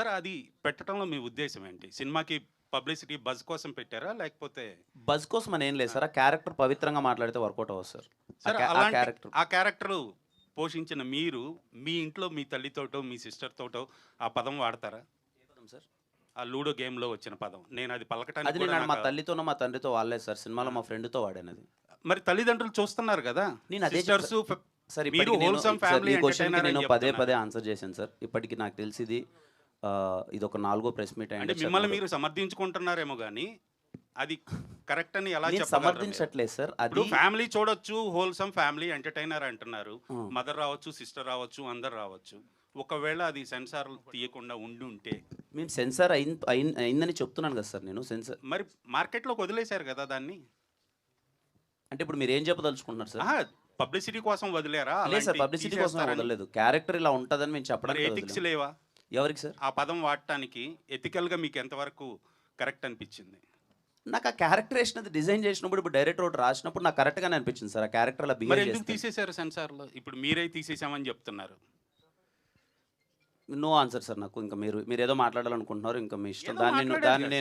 Sir అది పెట్టడంలో మీ ఉద్దేశం ఏంటి? సినిమాకి పబ్లిసిటీ బజ్ కోసం పెట్టారా? లేకపోతే బజ్ కోసం అని ఏం లేదు సార్. ఆ క్యారెక్టర్ పవిత్రంగా మాట్లాడితే వర్కౌట్ అవ్వదు సార్. సార్ ఆ అలాంటి క్యారెక్టర్ ఆ క్యారెక్టర్ పోషించిన మీరు మీ ఇంట్లో మీ తల్లితోటో మీ సిస్టర్ తోటో ఆ పదం వాడతారా? సార్? ఆ లూడో గేమ్లో వచ్చిన పదం. నేను అది అది పలకటానికి నేను మా నాకు- తల్లితోనో మా తండ్రితో వాడలేదు సార్. సినిమాలో మా ఫ్రెండ్తో వాడాను అది మరి తల్లిదండ్రులు చూస్తున్నారు కదా? నేను అదే సిస్టర్స్ సార్ మీరు ఇప్పటికి నేను wholesome సార్, family ఈ క్వశ్చన్కి entertainer అని నేను పదే చెప్తున్నారు. పదే ఆన్సర్ చేశాను సార్. ఇప్పటికి నాకు తెలిసి ఇది ఒక నాలుగో ప్రెస్ మీట్ అంటే అయ్యింది మిమ్మల్ని మీరు సమర్థించుకుంటున్నారేమో కానీ అది కరెక్ట్ అని ఎలా? సమర్థించట్లేదు సార్. అది ఫ్యామిలీ చూడొచ్చు హోల్సమ్ ఫ్యామిలీ ఎంటర్టైనర్ అంటున్నారు. మదర్ రావచ్చు సిస్టర్ రావచ్చు అందరు రావచ్చు. ఒకవేళ అది సెన్సార్ తీయకుండా ఉండి ఉంటే మేము సెన్సార్ అయిందని చెప్తున్నాను కదా సార్ నేను. సెన్సార్ మరి మార్కెట్లోకి వదిలేశారు కదా దాన్ని? అంటే ఇప్పుడు మీరు ఏం చెప్పదలుచుకుంటున్నారు సార్? పబ్లిసిటీ కోసం వదిలేరా? లేదు సార్ పబ్లిసిటీ కోసం? వదలలేదు. క్యారెక్టర్ ఇలా ఉంటుందని మేము మరి చెప్పడానికి ఎథిక్స్. లేవా? ఎవరికి సార్? ఆ పదం వాడటానికి ethical గా మీకు ఎంతవరకు కరెక్ట్ అనిపించింది? నాకు ఆ క్యారెక్టర్ వేసినది డిజైన్ చేసినప్పుడు ఇప్పుడు డైరెక్టర్ ఒకటి రాసినప్పుడు నాకు కరెక్ట్గానే అనిపించింది సార్. ఆ క్యారెక్టర్ అలా మరి బిహేవ్ ఎందుకు చేస్తే. తీసేశారు సెన్సార్లో? ఇప్పుడు మీరే తీసేసామని చెప్తున్నారు. నో ఆన్సర్ సార్ నాకు. ఇంకా మీరు మీరు ఏదో మాట్లాడాలనుకుంటున్నారు. ఇంకా మీ ఇష్టం. ఏదో దాన్ని నేను- దాన్ని. నేను